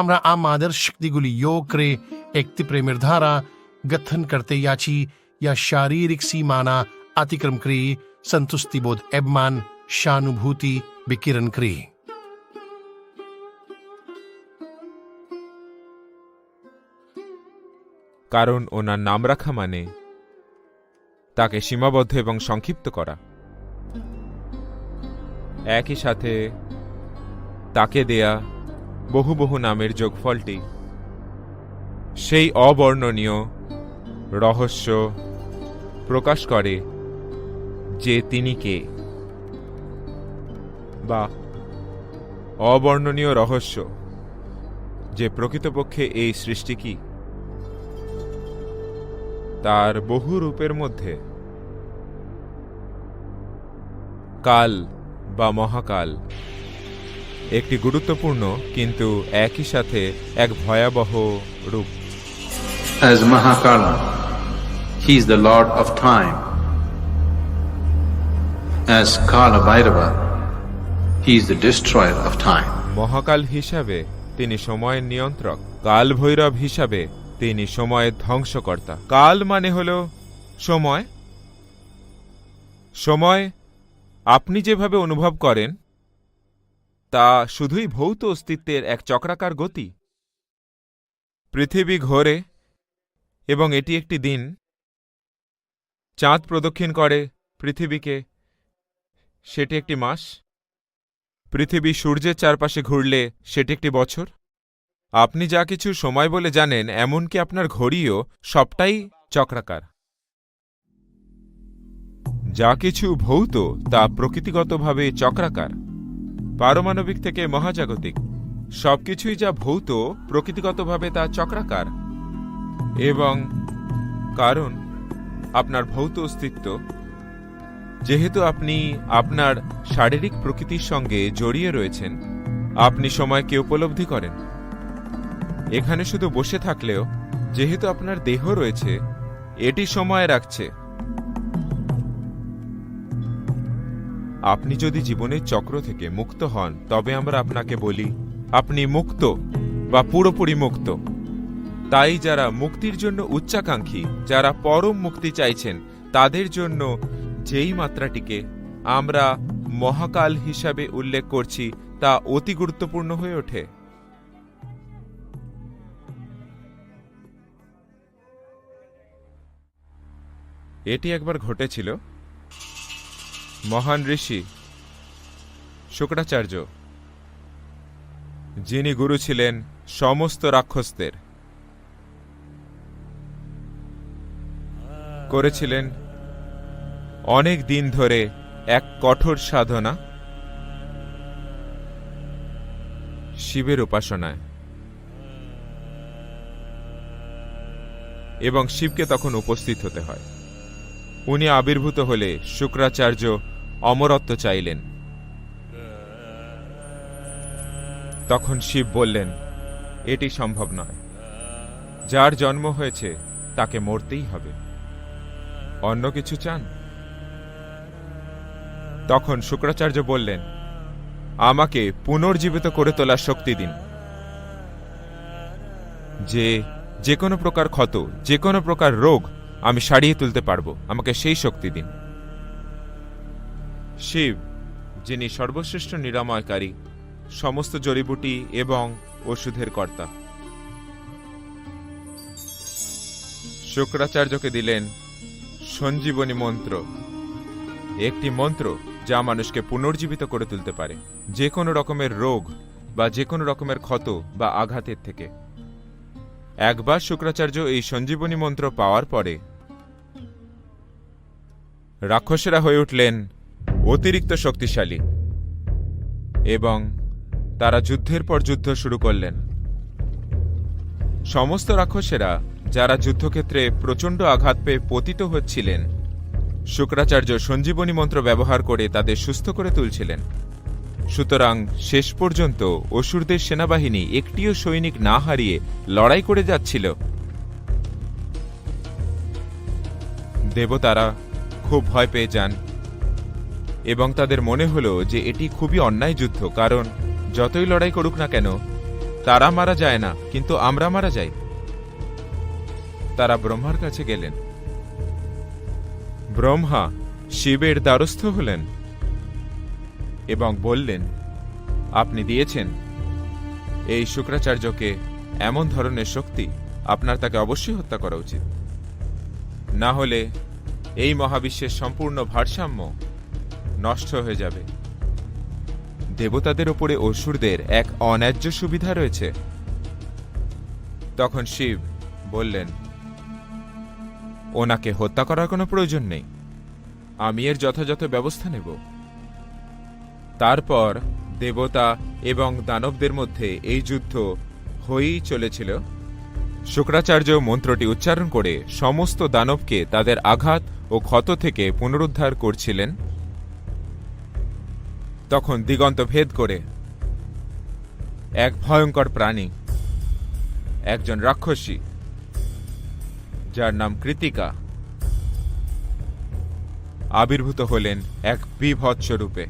আমরা আমাদের শক্তিগুলি যোগ করে একটি প্রেমের ধারা গঠন করতে যাচ্ছি, যা শারীরিক সীমানা অতিক্রম করে সন্তুষ্টিবোধ এবমান সহানুভূতি বিকিরণ করে। কারণ ওনার নাম রাখা মানে তাকে সীমাবদ্ধ এবং সংক্ষিপ্ত করা। একই সাথে তাকে দেয়া বহু বহু নামের যোগফলটি। সেই অবর্ণনীয় রহস্য প্রকাশ করে যে তিনি কে। বা অবর্ণনীয় রহস্য যে প্রকৃতপক্ষে এই সৃষ্টি কি? তার বহু রূপের মধ্যে কাল বা মহাকাল একটি গুরুত্বপূর্ণ কিন্তু একই সাথে এক ভয়াবহ রূপ As Mahakala, he is the lord of time. As Kala Bhairava, he is the destroyer of time. মহাকাল হিসাবে তিনি সময়ের নিয়ন্ত্রক কাল ভৈরব হিসাবে তিনি সময়ের ধ্বংসকর্তা কাল মানে হল সময় সময় আপনি যেভাবে অনুভব করেন তা শুধুই ভৌত অস্তিত্বের এক চক্রাকার গতি। পৃথিবী ঘোরে এবং এটি একটি দিন। চাঁদ প্রদক্ষিণ করে পৃথিবীকে। সেটি একটি মাস। পৃথিবী সূর্যের চারপাশে ঘুরলে সেটি একটি বছর। আপনি যা কিছু সময় বলে জানেন, এমনকি আপনার ঘড়িও সবটাই চক্রাকার। যা কিছু ভৌত, তা প্রকৃতিগতভাবে চক্রাকার। পারমাণবিক থেকে মহাজাগতিক। সবকিছুই যা ভৌত, প্রকৃতিগতভাবে তা চক্রাকার। এবং কারণ, আপনার ভৌত অস্তিত্ব। যেহেতু আপনি আপনার শারীরিক প্রকৃতির সঙ্গে জড়িয়ে রয়েছেন, আপনি সময়কে উপলব্ধি করেন। এখানে শুধু বসে থাকলেও, যেহেতু আপনার দেহ রয়েছে, এটি সময় রাখছে। আপনি যদি জীবনের চক্র থেকে মুক্ত হন, তবে আমরা আপনাকে বলি, আপনি মুক্ত বা পুরোপুরি মুক্ত। তাই যারা মুক্তির জন্য উচ্চাকাঙ্ক্ষী, যারা পরম মুক্তি চাইছেন, তাদের জন্য যেই মাত্রাটিকে আমরা মহাকাল হিসাবে উল্লেখ করছি, তা অতি গুরুত্বপূর্ণ হয়ে ওঠে। এটি একবার ঘটেছিল। মহান ঋষি শুক্রাচার্য, যিনি গুরু ছিলেন সমস্ত রাক্ষসদের, করেছিলেন অনেক দিন ধরে এক কঠোর সাধনা শিবের উপাসনায়। এবং শিবকে তখন উপস্থিত হতে হয়। উনি আবির্ভূত হলে শুক্রাচার্য অমরত্ব চাইলেন। তখন শিব বললেন, এটি সম্ভব নয়। যার জন্ম হয়েছে, তাকে মরতেই হবে। অন্য কিছু চান? তখন শুক্রাচার্য বললেন, আমাকে পুনর্জীবিত করে তোলার শক্তি দিন। যে যে কোনো প্রকার ক্ষত, যে কোনো প্রকার রোগ আমি সারিয়ে তুলতে পারব। আমাকে সেই শক্তি দিন। শিব, যিনি সর্বশ্রেষ্ঠ নিরাময়কারী, সমস্ত জড়িবুটি এবং ওষুধের কর্তা। শুক্রাচার্যকে দিলেন, সঞ্জীবনী মন্ত্র। একটি মন্ত্র যা মানুষকে পুনর্জীবিত করে তুলতে পারে, যে কোনো রকমের রোগ বা যে কোনো রকমের ক্ষত বা আঘাতের থেকে। একবার শুক্রাচার্য এই সঞ্জীবনী মন্ত্র পাওয়ার পরে রাক্ষসেরা হয়ে উঠলেন অতিরিক্ত শক্তিশালী। এবং তারা যুদ্ধের পর যুদ্ধ শুরু করলেন। সমস্ত রাক্ষসেরা যারা যুদ্ধক্ষেত্রে প্রচণ্ড আঘাত পেয়ে পতিত হচ্ছিলেন, শুক্রাচার্য সঞ্জীবনী মন্ত্র ব্যবহার করে তাদের সুস্থ করে তুলছিলেন। সুতরাং শেষ পর্যন্ত অসুরদের সেনাবাহিনী একটিও সৈনিক না হারিয়ে লড়াই করে যাচ্ছিল। দেবতারা খুব ভয় পেয়ে যান। এবং তাদের মনে হলো যে এটি খুবই অন্যায় যুদ্ধ, কারণ যতই লড়াই করুক না কেন, তারা মারা যায় না, কিন্তু আমরা মারা যাই। তারা ব্রহ্মার কাছে গেলেন। ব্রহ্মা শিবের দ্বারস্থ হলেন এবং বললেন, আপনি দিয়েছেন। এই শুক্রাচার্যকে এমন ধরনের শক্তি, আপনার তাকে অবশ্যই হত্যা করা উচিত। না হলে এই মহাবিশ্বের সম্পূর্ণ ভারসাম্য নষ্ট হয়ে যাবে। দেবতাদের ওপরে অসুরদের এক অন্যায্য সুবিধা রয়েছে। তখন শিব বললেন, ওনাকে হত্যা করার কোনো প্রয়োজন নেই। আমি এর যথাযথ ব্যবস্থা নেব। তারপর দেবতা এবং দানবদের মধ্যে এই যুদ্ধ হয়েই চলেছিল। শুক্রাচার্য মন্ত্রটি উচ্চারণ করে সমস্ত দানবকে তাদের আঘাত ও ক্ষত থেকে পুনরুদ্ধার করছিলেন। তখন দিগন্ত ভেদ করে, এক ভয়ঙ্কর প্রাণী, একজন রাক্ষসী, যার নাম কৃতিকা, আবির্ভূত হলেন এক বিভৎস রূপে।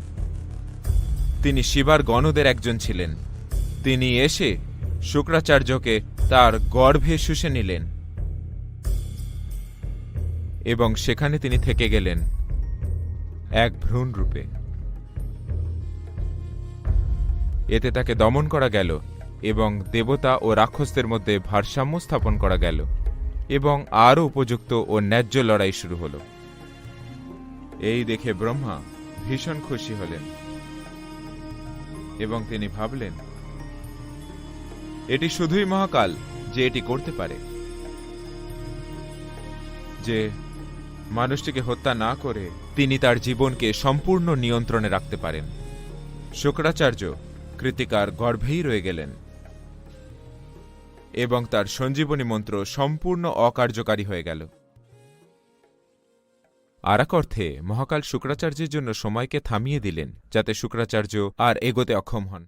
তিনি শিবার গণদের একজন ছিলেন। তিনি এসে শুক্রাচার্যকে তার গর্ভে শুষে নিলেন এবং সেখানে তিনি থেকে গেলেন এক ভ্রূণ রূপে। এতে তাকে দমন করা গেল এবং দেবতা ও রাক্ষসদের মধ্যে ভারসাম্য স্থাপন করা গেল এবং আরও উপযুক্ত ও ন্যায্য লড়াই শুরু হলো। এই দেখে ব্রহ্মা ভীষণ খুশি হলেন এবং তিনি ভাবলেন, এটি শুধুই মহাকাল যে এটি করতে পারে। যে মানুষটিকে হত্যা না করে তিনি তার জীবনকে সম্পূর্ণ নিয়ন্ত্রণে রাখতে পারেন। শুক্রাচার্য কৃতিকার গর্ভেই রয়ে গেলেন। এবং তার সঞ্জীবনী মন্ত্র সম্পূর্ণ অকার্যকারী হয়ে গেল। আর এক অর্থে মহাকাল শুক্রাচার্যের জন্য সময়কে থামিয়ে দিলেন, যাতে শুক্রাচার্য আর এগোতে অক্ষম হন।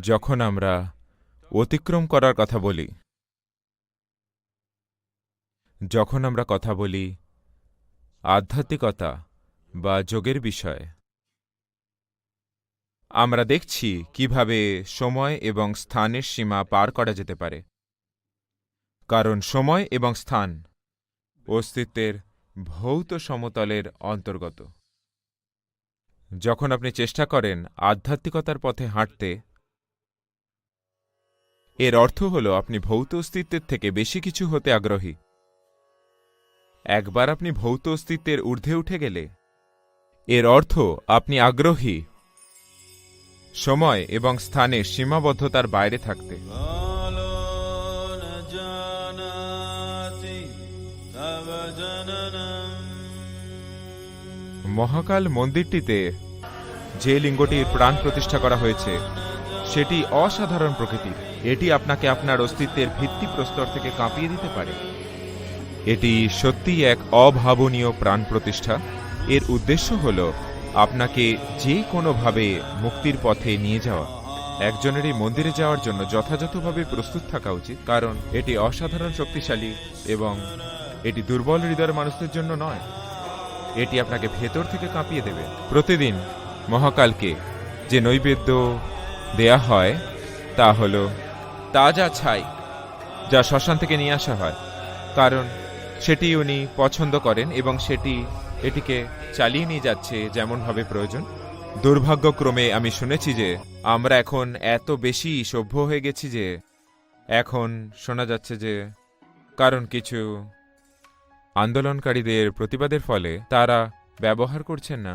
যখন আমরা অতিক্রম করার কথা বলি, যখন আমরা কথা বলি আধ্যাত্মিকতা বা যোগের বিষয়। আমরা দেখছি কীভাবে সময় এবং স্থানের সীমা পার করা যেতে পারে। কারণ সময় এবং স্থান অস্তিত্বের ভৌত সমতলের অন্তর্গত। যখন আপনি চেষ্টা করেন আধ্যাত্মিকতার পথে হাঁটতে, এর অর্থ হল আপনি ভৌত অস্তিত্বের থেকে বেশি কিছু হতে আগ্রহী। একবার আপনি ভৌত অস্তিত্বের ঊর্ধ্বে উঠে গেলে। এর অর্থ, আপনি আগ্রহী। সময় এবং স্থানে সীমাবদ্ধতার বাইরে থাকতে। মহাকাল মন্দিরটিতে যে লিঙ্গটির প্রাণ প্রতিষ্ঠা করা হয়েছে, সেটি অসাধারণ প্রকৃতির। এটি আপনাকে আপনার অস্তিত্বের ভিত্তি প্রস্তর থেকে কাঁপিয়ে দিতে পারে। এটি সত্যিই এক অভাবনীয় প্রাণ প্রতিষ্ঠা। এর উদ্দেশ্য হল আপনাকে যে কোনোভাবে মুক্তির পথে নিয়ে যাওয়া। একজনের এই মন্দিরে যাওয়ার জন্য যথাযথভাবে প্রস্তুত থাকা উচিত, কারণ এটি অসাধারণ শক্তিশালী এবং এটি দুর্বল হৃদয়ের মানুষদের জন্য নয়। এটি আপনাকে ভেতর থেকে কাঁপিয়ে দেবে। প্রতিদিন মহাকালকে যে নৈবেদ্য দেয়া হয়, তা হল তাজা ছাই, যা শ্মশান থেকে নিয়ে আসা হয়। কারণ সেটি উনি পছন্দ করেন এবং সেটি এটিকে চালিয়ে নিয়ে যাচ্ছে যেমনভাবে প্রয়োজন। দুর্ভাগ্যক্রমে আমি শুনেছি যে আমরা এখন এত বেশি সভ্য হয়ে গেছি যে এখন শোনা যাচ্ছে যে কারণ কিছু আন্দোলনকারীদের প্রতিবাদের ফলে তারা ব্যবহার করছেন না।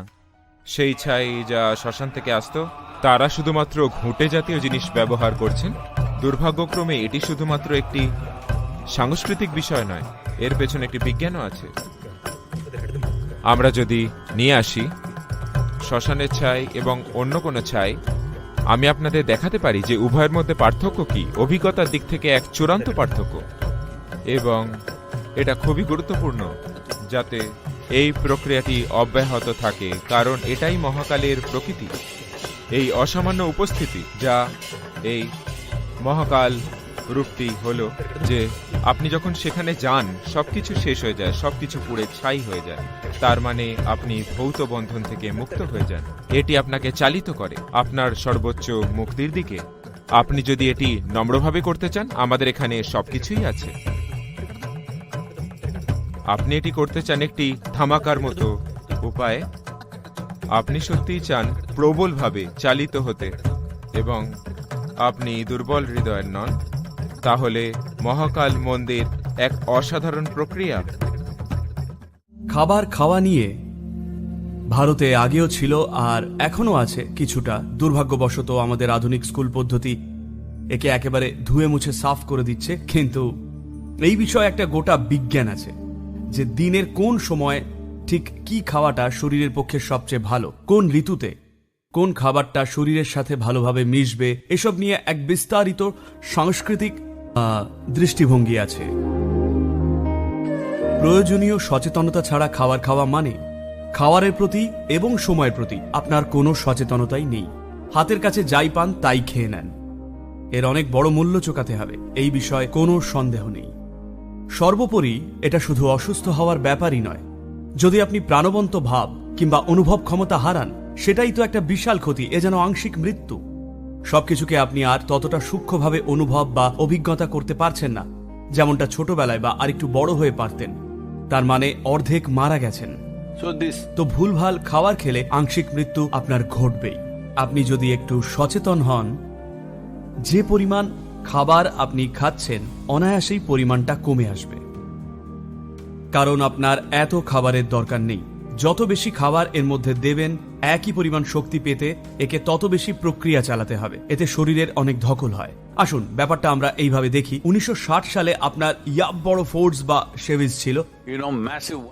সেই ছাই যা শ্মশান থেকে আসতো, তারা শুধুমাত্র ঘুঁটে জাতীয় জিনিস ব্যবহার করছেন। দুর্ভাগ্যক্রমে এটি শুধুমাত্র একটি সাংস্কৃতিক বিষয় নয় এর পেছনে একটি বিজ্ঞানও আছে। আমরা যদি নিয়ে আসি, শ্মশানের ছাই এবং অন্য কোনো ছাই, আমি আপনাদের দেখাতে পারি যে উভয়ের মধ্যে পার্থক্য কি, অভিজ্ঞতার দিক থেকে এক চূড়ান্ত পার্থক্য। এবং এটা খুবই গুরুত্বপূর্ণ, যাতে এই প্রক্রিয়াটি অব্যাহত থাকে, কারণ এটাই মহাকালের প্রকৃতি। এই অসামান্য উপস্থিতি যা এই মহাকাল রূপটি হলো যে, আপনি যখন সেখানে যান, সবকিছু শেষ হয়ে যায়, সবকিছু পুড়ে ছাই হয়ে যায়। তার মানে আপনি ভৌত বন্ধন থেকে মুক্ত হয়ে যান। এটি আপনাকে চালিত করে, আপনার সর্বোচ্চ মুক্তির দিকে। আপনি যদি এটি নম্রভাবে করতে চান, আমাদের এখানে সবকিছুই আছে। আপনি এটি করতে চান একটি ধামাকার মতো উপায়ে। আপনি সত্যিই চান প্রবলভাবে চালিত হতে এবং আপনি দুর্বল হৃদয়ের নন। তাহলে মহাকাল মন্দির এক অসাধারণ প্রক্রিয়া। খাবার খাওয়া নিয়ে ভারতে আগেও ছিল আর এখনও আছে কিছুটা দুর্ভাগ্যবশত আমাদের আধুনিক স্কুল পদ্ধতি একে একেবারে ধুয়ে মুছে সাফ করে দিচ্ছে, কিন্তু এই বিষয়ে একটা গোটা বিজ্ঞান আছে যে দিনের কোন সময় ঠিক কি খাওয়াটা শরীরের পক্ষে সবচেয়ে ভালো, কোন ঋতুতে কোন খাবারটা শরীরের সাথে ভালোভাবে মিশবে, এসব নিয়ে এক বিস্তারিত সাংস্কৃতিক দৃষ্টিভঙ্গি আছে। প্রয়োজনীয় সচেতনতা ছাড়া খাবার খাওয়া মানে খাওয়ারের প্রতি এবং সময়ের প্রতি আপনার কোনো সচেতনতাই নেই। হাতের কাছে যাই পান, তাই খেয়ে নেন। এর অনেক বড় মূল্য চোকাতে হবে, এই বিষয়ে কোনো সন্দেহ নেই। সর্বোপরি এটা শুধু অসুস্থ হওয়ার ব্যাপারই নয়। যদি আপনি প্রাণবন্ত ভাব কিংবা অনুভব ক্ষমতা হারান, সেটাই তো একটা বিশাল ক্ষতি, এ যেন আংশিক মৃত্যু। সবকিছুকে আপনি আর ততটা সূক্ষ্মভাবে অনুভব বা অভিজ্ঞতা করতে পারছেন না যেমনটা ছোটবেলায় বা আরেকটু বড় হয়ে পারতেন। তার মানে অর্ধেক মারা গেছেন। তো ভুলভাল খাবার খেলে আংশিক মৃত্যু আপনার ঘটবেই। আপনি যদি একটু সচেতন হন যে পরিমাণ খাবার আপনি খাচ্ছেন অনায়াসেই পরিমাণটা কমে আসবে। কারণ আপনার এত খাবারের দরকার নেই। যত বেশি খাবার এর মধ্যে দেবেন একই পরিমাণ শক্তি পেতে একে তত বেশি প্রক্রিয়া চালাতে হবে। এতে শরীরের অনেক ধকল হয়। আসুন ব্যাপারটা আমরা এইভাবে দেখি। উনিশশো ষাট সালে আপনার ইয়াব বড় ফোর্স বা সেভিজ ছিল।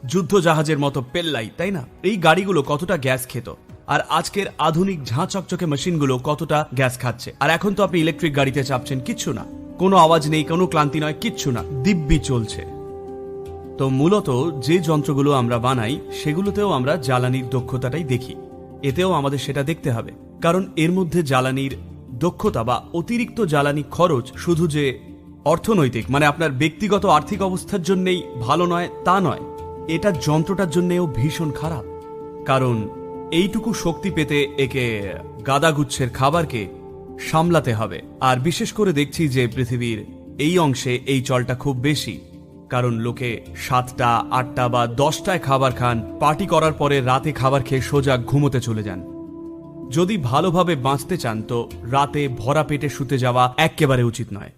যুদ্ধ জাহাজের মতো পেল্লাই তাই না? এই গাড়িগুলো কতটা গ্যাস খেত? আর আজকের আধুনিক ঝাঁ চকচকে মেশিনগুলো কতটা গ্যাস খাচ্ছে? আর এখন তো আপনি ইলেকট্রিক গাড়িতে চাপছেন কিচ্ছু না। কোনো আওয়াজ নেই কোনো ক্লান্তি নয় কিচ্ছু না। দিব্যি চলছে। তো মূলত যে যন্ত্রগুলো আমরা বানাই সেগুলোতেও আমরা জ্বালানির দক্ষতাটাই দেখি। এতেও আমাদের সেটা দেখতে হবে। কারণ এর মধ্যে জ্বালানির দক্ষতা বা অতিরিক্ত জ্বালানি খরচ শুধু যে অর্থনৈতিক মানে আপনার ব্যক্তিগত আর্থিক অবস্থার জন্যেই ভালো নয়, তা নয়। এটা যন্ত্রটার জন্যেও ভীষণ খারাপ। কারণ এইটুকু শক্তি পেতে একে গাদাগুচ্ছের খাবারকে সামলাতে হবে। আর বিশেষ করে দেখছি যে পৃথিবীর এই অংশে এই চলটা খুব বেশি। কারণ লোকে সাতটা, আটটা বা দশটায় খাবার খান, পার্টি করার পরে রাতে খাবার খেয়ে সোজা ঘুমোতে চলে যান। যদি ভালোভাবে বাঁচতে চান তো রাতে ভরা পেটে শুতে যাওয়া একেবারে উচিত নয়।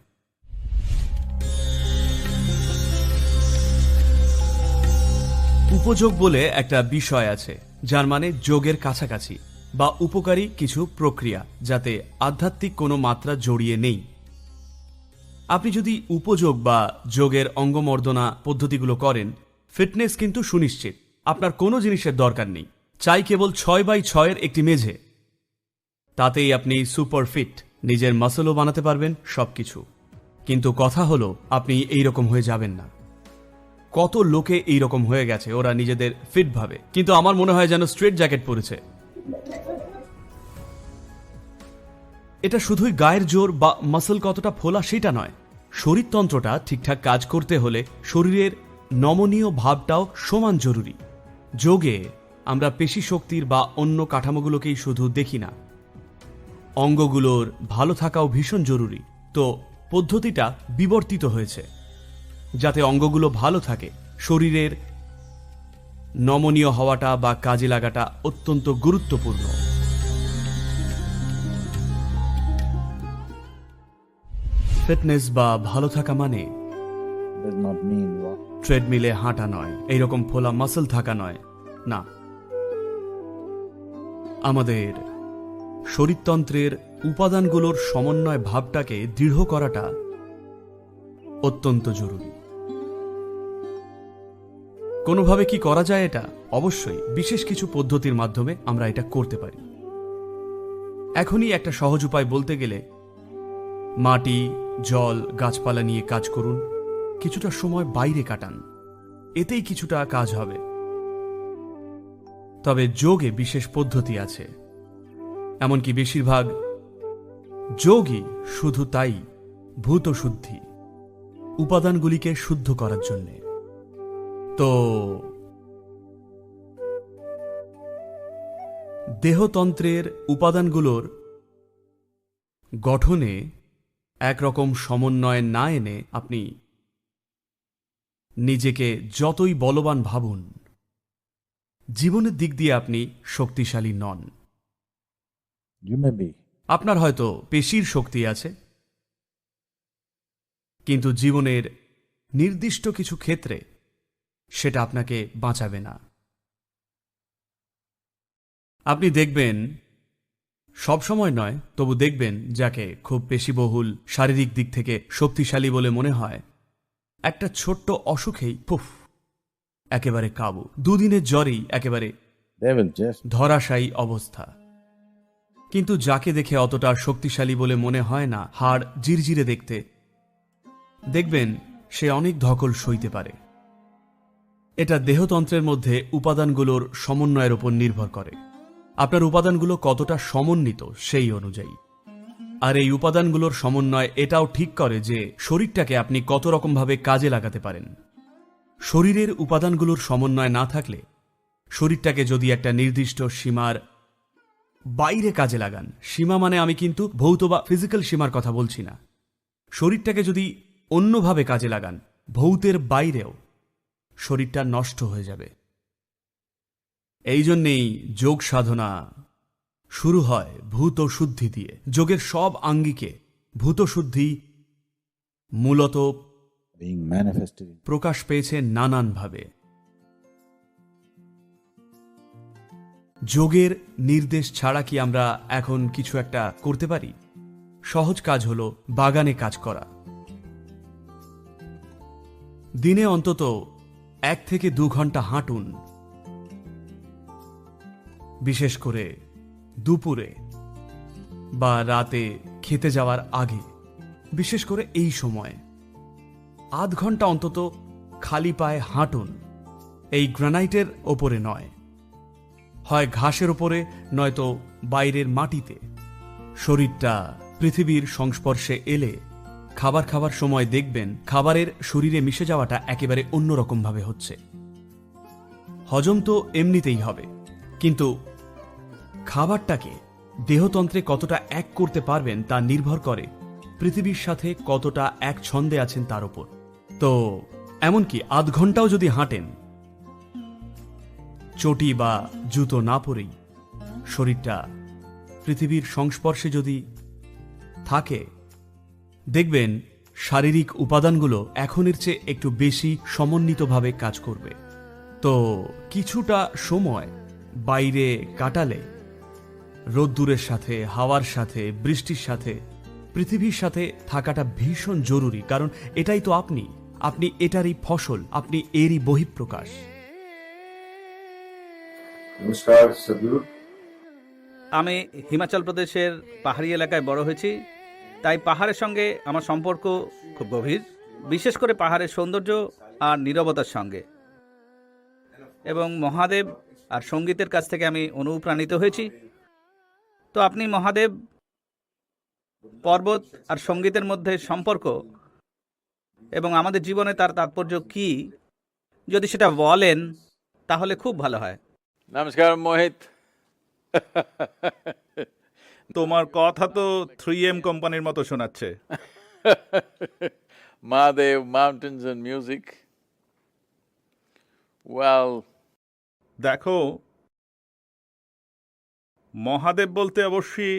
উপযোগ বলে একটা বিষয় আছে, যার মানে যোগের কাছাকাছি বা উপকারী কিছু প্রক্রিয়া, যাতে আধ্যাত্মিক কোনো মাত্রা জড়িয়ে নেই। আপনি যদি উপযোগ বা যোগের অঙ্গমর্দনা পদ্ধতিগুলো করেন, ফিটনেস কিন্তু সুনিশ্চিত। আপনার কোনো জিনিসের দরকার নেই। চাই কেবল ছয় বাই ছয়ের একটি মেঝে। তাতেই আপনি সুপার ফিট, নিজের মাসলও বানাতে পারবেন সবকিছু। কিন্তু কথা হলো, আপনি এই রকম হয়ে যাবেন না। কত লোকে এই রকম হয়ে গেছে, ওরা নিজেদের ফিট ভাবে। কিন্তু আমার মনে হয় যেন স্ট্রেট জ্যাকেট পরেছে। এটা শুধুই গায়ের জোর বা মাসল কতটা ফোলা সেটা নয়। শরীরতন্ত্রটা ঠিকঠাক কাজ করতে হলে শরীরের নমনীয় ভাবটাও সমান জরুরি। যোগে আমরা পেশি শক্তির বা অন্য কাঠামোগুলোকেই শুধু দেখি না। অঙ্গগুলোর ভালো থাকাও ভীষণ জরুরি। তো পদ্ধতিটা বিবর্তিত হয়েছে। যাতে অঙ্গগুলো ভালো থাকে, শরীরের নমনীয় হওয়াটা বা কাজে লাগাটা অত্যন্ত গুরুত্বপূর্ণ। ফিটনেস বা ভালো থাকা মানে? ট্রেডমিলে হাঁটা নয় এইরকম ফোলা মাসল থাকা নয় না। আমাদের শরীরতন্ত্রের উপাদানগুলোর সমন্বয় ভাবটাকে দৃঢ় করাটা অত্যন্ত জরুরি। কোনোভাবে কি করা যায় এটা? অবশ্যই বিশেষ কিছু পদ্ধতির মাধ্যমে আমরা এটা করতে পারি। এখনই একটা সহজ উপায় বলতে গেলে মাটি জল, গাছপালা নিয়ে কাজ করুন। কিছুটা সময় বাইরে কাটান। এতেই কিছুটা কাজ হবে। তবে যোগে বিশেষ পদ্ধতি আছে। এমনকি বেশিরভাগ যোগই শুধু তাই, ভূত শুদ্ধি, উপাদানগুলিকে শুদ্ধ করার জন্য। তো দেহতন্ত্রের উপাদানগুলোর গঠনে একরকম সমন্বয় না এনে আপনি নিজেকে যতই বলবান ভাবুন জীবনের দিক দিয়ে আপনি শক্তিশালী নন. আপনার হয়তো পেশির শক্তি আছে কিন্তু জীবনের নির্দিষ্ট কিছু ক্ষেত্রে সেটা আপনাকে বাঁচাবে না আপনি দেখবেন সব সময় নয় তবু দেখবেন যাকে খুব পেশিবহুল শারীরিক দিক থেকে শক্তিশালী বলে মনে হয়। একটা ছোট্ট অসুখেই পুফ একেবারে কাবু। দুদিনের জ্বরেই একেবারে ধরাশায়ী অবস্থা। কিন্তু যাকে দেখে অতটা শক্তিশালী বলে মনে হয় না হাড় জিরজিরে দেখতে। দেখবেন সে অনেক ধকল সইতে পারে। এটা দেহতন্ত্রের মধ্যে উপাদানগুলোর সমন্বয়ের উপর নির্ভর করে। আপনার উপাদানগুলো কতটা সমন্বিত সেই অনুযায়ী। আর এই উপাদানগুলোর সমন্বয় এটাও ঠিক করে যে শরীরটাকে আপনি কত রকমভাবে কাজে লাগাতে পারেন। শরীরের উপাদানগুলোর সমন্বয় না থাকলে শরীরটাকে যদি একটা নির্দিষ্ট সীমার বাইরে কাজে লাগান, সীমা মানে আমি কিন্তু ভৌত বা ফিজিক্যাল সীমার কথা বলছি না। শরীরটাকে যদি অন্যভাবে কাজে লাগান, ভৌতের বাইরেও শরীরটা নষ্ট হয়ে যাবে। এই জন্যেই যোগ সাধনা শুরু হয় ভূত শুদ্ধি দিয়ে। যোগের সব আঙ্গিকে ভূত শুদ্ধি মূলত প্রকাশ পেয়েছে নানানভাবে। যোগের নির্দেশ ছাড়া কি আমরা এখন কিছু একটা করতে পারি? সহজ কাজ হলো বাগানে কাজ করা। দিনে অন্তত এক থেকে দু ঘণ্টা হাঁটুন। বিশেষ করে দুপুরে বা রাতে খেতে যাওয়ার আগে, বিশেষ করে এই সময়, আধ ঘণ্টা অন্তত খালি পায়ে হাঁটুন, এই গ্রানাইটের ওপরে নয়। হয় ঘাসের ওপরে, নয়তো বাইরের মাটিতে। শরীরটা পৃথিবীর সংস্পর্শে এলে খাবার খাবার সময় দেখবেন, খাবারের শরীরে মিশে যাওয়াটা একেবারে অন্যরকমভাবে হচ্ছে। হজম তো এমনিতেই হবে, কিন্তু খাবারটাকে দেহতন্ত্রে কতটা এক করতে পারবেন তা নির্ভর করে পৃথিবীর সাথে কতটা এক ছন্দে আছেন তার উপর। তো, এমনকি আধ ঘন্টাও যদি হাঁটেন, চটি বা জুতো না পরেই শরীরটা পৃথিবীর সংস্পর্শে যদি থাকে, দেখবেন শারীরিক উপাদানগুলো এখনের চেয়ে একটু বেশি সমন্বিতভাবে কাজ করবে। তো, কিছুটা সময় বাইরে কাটালে রোদ্দুরের সাথে হাওয়ার সাথে বৃষ্টির সাথে পৃথিবীর সাথে থাকাটা ভীষণ জরুরি কারণ এটাই তো আপনি। আপনি এটারই ফসল আপনি এরই বহিঃপ্রকাশ। নমস্কার সদগুরু। আমি হিমাচল প্রদেশের পাহাড়ি এলাকায় বড় হয়েছি। তাই পাহাড়ের সঙ্গে আমার সম্পর্ক খুব গভীর বিশেষ করে পাহাড়ের সৌন্দর্য আর নীরবতার সঙ্গে। এবং মহাদেব আর সঙ্গীতের কাছ থেকে আমি অনুপ্রাণিত হয়েছি। তো আপনি মহাদেব পর্বত আর সঙ্গীতের মধ্যে সম্পর্ক এবং আমাদের জীবনে তার তাৎপর্য কি? যদি সেটা বলেন তাহলে খুব ভালো হয়। নমস্কার মোহিত। তোমার কথা তো থ্রি এম কোম্পানির মতো শোনাচ্ছে। Mahadev Mountains and Music. Well, দেখো মহাদেব বলতে অবশ্যই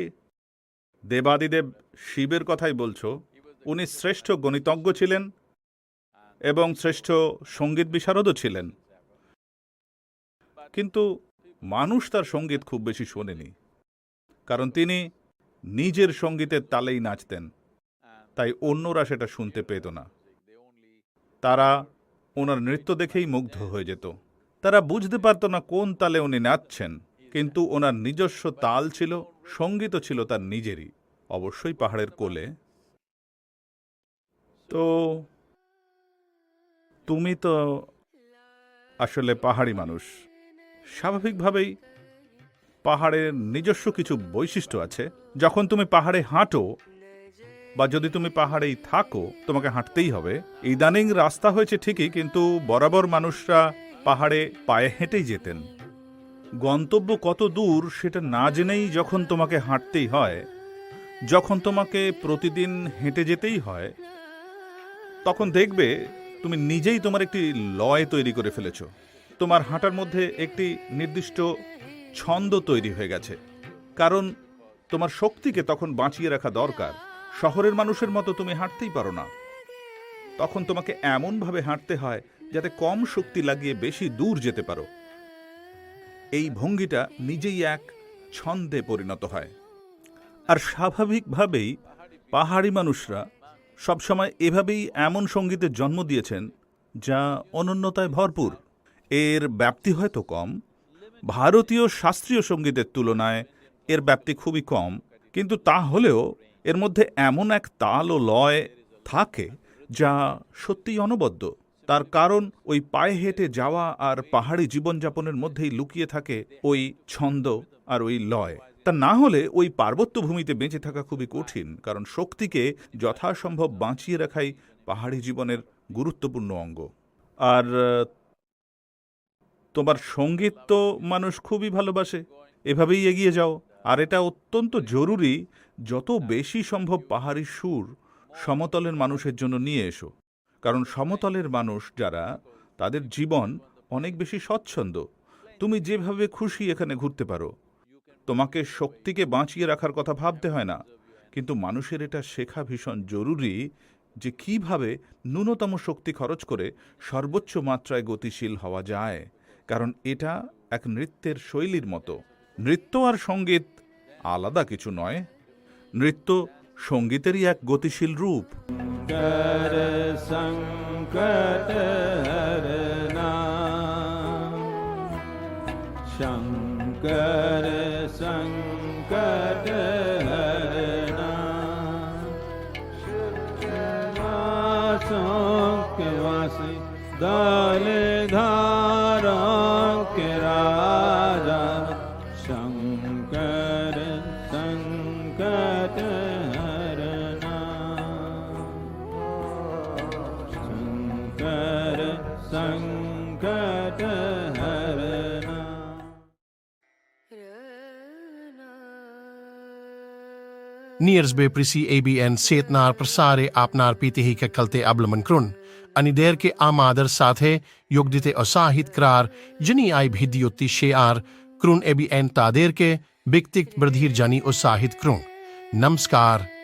দেবাদিদেব শিবের কথাই বলছো। উনি শ্রেষ্ঠ গণিতজ্ঞ ছিলেন এবং শ্রেষ্ঠ সংগীত বিশারদও ছিলেন। কিন্তু মানুষ তার সংগীত খুব বেশি শোনেনি, কারণ তিনি নিজের সঙ্গীতের তালেই নাচতেন, তাই অন্যরা সেটা শুনতে পেত না। তারা ওনার নৃত্য দেখেই মুগ্ধ হয়ে যেত। তারা বুঝতে পারত না কোন তালে উনি নাচছেন। কিন্তু ওনার নিজস্ব তাল ছিল সঙ্গীতও ছিল তার নিজেরই। অবশ্যই পাহাড়ের কোলে। তো তুমি তো আসলে পাহাড়ি মানুষ। স্বাভাবিকভাবেই পাহাড়ের নিজস্ব কিছু বৈশিষ্ট্য আছে। যখন তুমি পাহাড়ে হাঁটো বা যদি তুমি পাহাড়েই থাকো, তোমাকে হাঁটতেই হবে। ইদানিং রাস্তা হয়েছে ঠিকই, কিন্তু বরাবর মানুষরা পাহাড়ে পায়ে হেঁটেই যেতেন। গন্তব্য কত দূর সেটা না জেনেই যখন তোমাকে হাঁটতেই হয়, যখন তোমাকে প্রতিদিন হেঁটে যেতেই হয়, তখন দেখবে তুমি নিজেই তোমার একটি লয় তৈরি করে ফেলেছ। তোমার হাঁটার মধ্যে একটি নির্দিষ্ট ছন্দ তৈরি হয়ে গেছে, কারণ তোমার শক্তিকে তখন বাঁচিয়ে রাখা দরকার। শহরের মানুষের মতো তুমি হাঁটতেই পারো না। তখন তোমাকে এমনভাবে হাঁটতে হয় যাতে কম শক্তি লাগিয়ে বেশি দূর যেতে পারো। এই ভঙ্গিটা নিজেই এক ছন্দে পরিণত হয়। আর স্বাভাবিকভাবেই পাহাড়ি মানুষরা সবসময় এভাবেই এমন সঙ্গীতের জন্ম দিয়েছেন যা অনন্যতায় ভরপুর। এর ব্যাপ্তি হয়তো কম। ভারতীয় শাস্ত্রীয় সঙ্গীতের তুলনায় এর ব্যাপ্তি খুবই কম। কিন্তু তা হলেও এর মধ্যে এমন এক তাল ও লয় থাকে যা সত্যিই অনবদ্য। তার কারণ ওই পায়ে হেঁটে যাওয়া আর পাহাড়ি জীবনযাপনের মধ্যেই লুকিয়ে থাকে ওই ছন্দ আর ওই লয়। তা না হলে ওই পার্বত্য ভূমিতে বেঁচে থাকা খুবই কঠিন, কারণ শক্তিকে যথাসম্ভব বাঁচিয়ে রাখাই পাহাড়ি জীবনের গুরুত্বপূর্ণ অঙ্গ। আর, তোমার সংগীত তো মানুষ খুবই ভালোবাসে। এভাবেই এগিয়ে যাও। আর এটা অত্যন্ত জরুরি, যত বেশি সম্ভব পাহাড়ি সুর সমতলের মানুষের জন্য নিয়ে এসো। কারণ সমতলের মানুষ যারা, তাদের জীবন অনেক বেশি স্বচ্ছন্দ। তুমি যেভাবে খুশি এখানে ঘুরতে পারো। তোমাকে শক্তিকে বাঁচিয়ে রাখার কথা ভাবতে হয় না। কিন্তু মানুষের এটা শেখা ভীষণ জরুরি যে কীভাবে ন্যূনতম শক্তি খরচ করে সর্বোচ্চ মাত্রায় গতিশীল হওয়া যায়। কারণ এটা এক নৃত্যের শৈলীর মতো। নৃত্য আর সংগীত আলাদা কিছু নয়। নৃত্য সঙ্গীতেরই এক গতিশীল রূপ শঙ্কর সংকট দালে ধা नियर्स बे प्रिसी एबीएन सेतनार प्रसारे आपनार पीते ही के कलते अबलमन क्रुन। अनि देर के आम आदर साथ है योग दिते असाहित करार, जनी आई भिद्योति शे आर, क्रुन एबीएन तादेर के बिक्तिक बढ़धीर जानी असाहित क्रुन। नमस्कार।